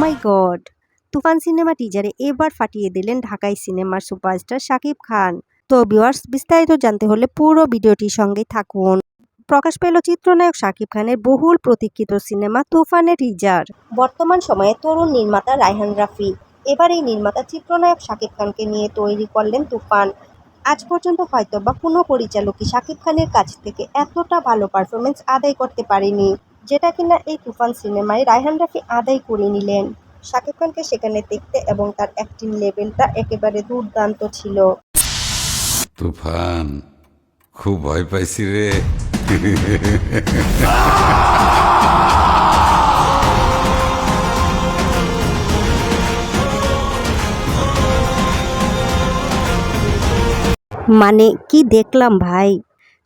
মাই god Toofan cinema টিজারে এবার ফাটিয়ে দিলেন ঢাকাই সিনেমার সুপারস্টার শাকিব খান। তো ভিউয়ার্স বিস্তারিত জানতে হলে পুরো ভিডিওটির সঙ্গে থাকুন। প্রকাশ পেল চিত্রনায়ক শাকিব খানের বহুল প্রতীক্ষিত সিনেমা তুফানের টিজার বর্তমান সময়ে তরুণ নির্মাতা রায়হান রাফি এবার এই নির্মাতা চিত্রনায়ক শাকিব খানকে নিয়ে তৈরি করলেন তুফান। আজ পর্যন্ত হয়তো বা কোনো পরিচালকই শাকিব খানের কাছ থেকে এতটা ভালো পারফরমেন্স আদায় করতে পারেনি। যেটা কিনা এই তুফান সিনেমায় রায়হান রাফি আদায় করে নিলেন। শাকিব খানকে সেখানে দেখতে এবং তার অ্যাক্টিং লেভেলটা একেবারে দুর্দান্ত ছিল। তুফান খুব ভয় পাইছি রে। মানে কি দেখলাম ভাই?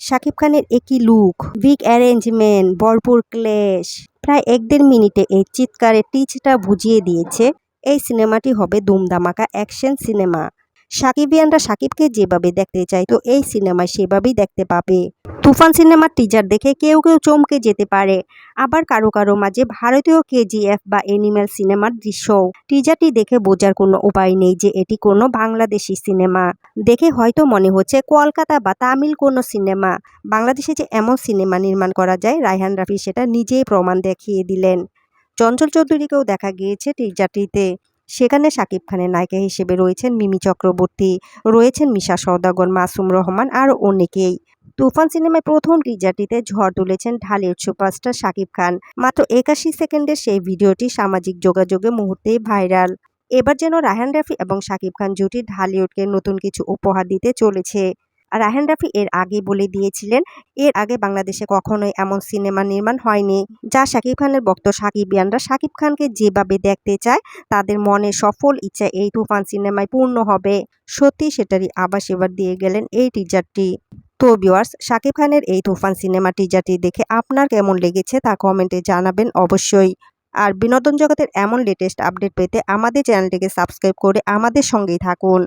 শাকিব খানের একই লুক বিগ অ্যারেঞ্জমেন্ট ভরপুর ক্লেশ প্রায় এক দেড় মিনিটে এই চিৎকারে টিচটা বুঝিয়ে দিয়েছে, এই সিনেমাটি হবে দুমদামাকা অ্যাকশন সিনেমা সাকিবিয়ানরা সাকিবকে যেভাবে দেখতে চায়, তো এই সিনেমায় সেভাবেই দেখতে পাবে। তুফান সিনেমার টিজার দেখে কেউ কেউ চমকে যেতে পারে। আবার কারও কারও মাঝে ভারতীয় কেজিএফ বা এনিম্যাল সিনেমার দৃশ্য টিজারটি দেখে বোঝার কোনো উপায় নেই যে এটি কোনো বাংলাদেশি সিনেমা দেখে হয়তো মনে হচ্ছে কলকাতা বা তামিল কোনো সিনেমা বাংলাদেশে যে এমন সিনেমা নির্মাণ করা যায়, রায়হান রাফি সেটা নিজেই প্রমাণ দেখিয়ে দিলেন। চঞ্চল চৌধুরীকেও দেখা গিয়েছে টিজারটিতে সেখানে শাকিব খানের নায়িকা হিসেবে রয়েছেন মিমি চক্রবর্তী, রয়েছেন মিশা সওদাগর, মাসুম রহমান আর অনেকেই। তুফান সিনেমায় প্রথম টিজারটিতে ঝড় তুলেছেন ঢালিউড সুপারস্টার শাকিব খান। মাত্র একাশি সেকেন্ডের সেই ভিডিওটি সামাজিক যোগাযোগে মুহূর্তেই ভাইরাল। এবার যেন রায়হান রাফি এবং শাকিব খান জুটি ঢালিউডকে নতুন কিছু উপহার দিতে চলেছে। আর রায়হান রাফি এর আগে বলে দিয়েছিলেন, এর আগে বাংলাদেশে কখনোই এমন সিনেমা নির্মাণ হয়নি, যা শাকিব খানের ভক্ত সাকিবিয়ানরা শাকিব খানকে যেভাবে দেখতে চায়, তাদের মনে সফল ইচ্ছা এই তুফান সিনেমায় পূর্ণ হবে। সত্যি সেটারই আবাস এবার দিয়ে গেলেন এই টিজারটি তো ভিউয়ার্স শাকিব খানের এই তুফান সিনেমা টিজারটি দেখে আপনার কেমন লেগেছে তা কমেন্টে জানাবেন অবশ্যই। আর বিনোদন জগতের এমন লেটেস্ট আপডেট পেতে আমাদের চ্যানেলটিকে সাবস্ক্রাইব করে আমাদের সঙ্গেই থাকুন।